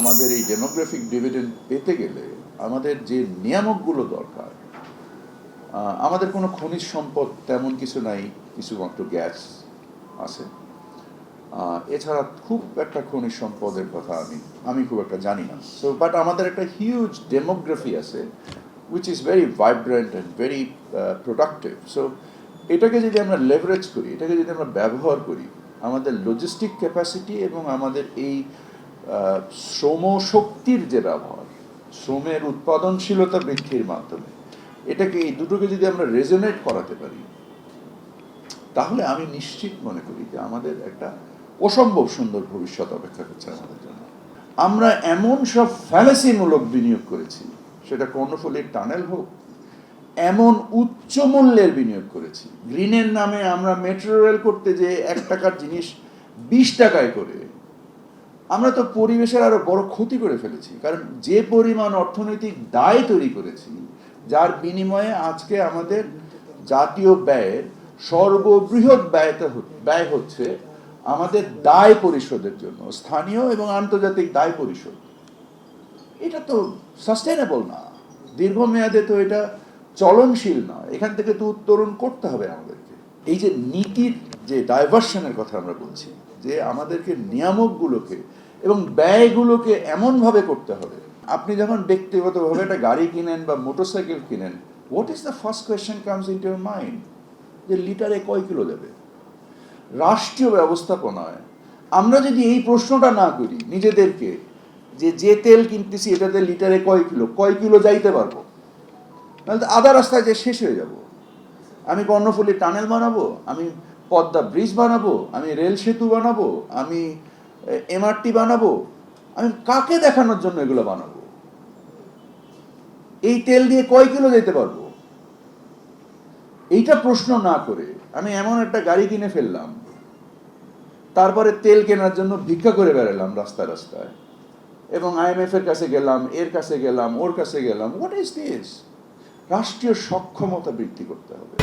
আমাদের এই demographic dividend পেতে গেলে আমাদের যে নিয়ামকগুলো দরকার আমাদের কোনো খনিজ সম্পদ তেমন কিছু নাই, কিছুমাত্র গ্যাস আছে। এছাড়া খুব একটা খনিজ সম্পদের কথা আমি আমি খুব একটা জানি না। সো বাট আমাদের একটা হিউজ ডেমোগ্রাফি আছে which is very vibrant and very productive so এটাকে যদি আমরা লেভারেজ করি, এটাকে যদি আমরা ব্যবহার করি, আমাদের লজিস্টিক ক্যাপাসিটি এবং আমাদের এই শ্রম শক্তির যে ব্যবহার, শ্রমের উৎপাদনশীলতা বৃদ্ধির মাধ্যমে, এটাকে এই দুটোকে যদি আমরা রেজোনেট করাতে পারি, তাহলে আমি নিশ্চিত মনে করি যে আমাদের একটা অসম্ভব সুন্দর ভবিষ্যৎ অপেক্ষা করছে আমাদের জন্য। আমরা এমন সব ফ্যালাসিমূলক বিনিয়োগ করেছি, সেটা কর্ণফুলীর টানেল হোক, এমন উচ্চ মূল্যের বিনিয়োগ করেছি। গ্রিনের নামে আমরা মেট্রো রেল করতে যে এক টাকার জিনিস বিশ টাকায় করে আমরা তো পরিবেশের আরও বড় ক্ষতি করে ফেলেছি। কারণ যে পরিমাণ অর্থনৈতিক দায় তৈরি করেছি, যার বিনিময়ে আজকে আমাদের জাতীয় ব্যয়ের সর্ববৃহৎ ব্যয়টা ব্যয় হচ্ছে আমাদের দায় পরিশোধের জন্য, স্থানীয় এবং আন্তর্জাতিক দায় পরিশোধ। এটা তো সাস্টেনেবল না। দীর্ঘমেয়াদে তো এটা চলনশীল নয় এখান থেকে তো উত্তরণ করতে হবে আমাদেরকে। এই যে নীতির যে ডাইভার্সনের কথা আমরা বলছি, যে আমাদেরকে নিয়ামকগুলোকে এবং ব্যয়গুলোকে এমনভাবে করতে হবে। আপনি যখন ব্যক্তিগতভাবে একটা গাড়ি কিনেন বা মোটরসাইকেল কিনেন what is the first question comes in your mind যে লিটারে কয় কিলো দেবে? রাষ্ট্রীয় ব্যবস্থাপনায় আমরা যদি এই প্রশ্নটা না করি নিজেদেরকে, যে যে তেল কিনতেছি এটাতে লিটারে কয় কিলো কয় কিলো যাইতে পারব? নাহলে আধা রাস্তায় যে শেষ হয়ে যাব। আমি কর্ণফুলী টানেল বানাবো, আমি পদ্মা ব্রিজ বানাবো, আমি রেল সেতু বানাবো, আমি এমআরটি বানাবো? আমি কাকে দেখানোর জন্য এগুলো বানাবো? এই তেল দিয়ে কয় কিলো যেতে পারব? এইটা প্রশ্ন না করে আমি এমন একটা গাড়ি কিনে ফেললাম, তারপরে তেল কেনার জন্য ভিক্ষা করে বেড়ালাম রাস্তায় রাস্তায়। এবং আইএমএফ এর কাছে গেলাম, এর কাছে গেলাম, ওর কাছে গেলাম হোয়াট ইজ দিস রাষ্ট্রীয় সক্ষমতা বৃদ্ধি করতে হবে।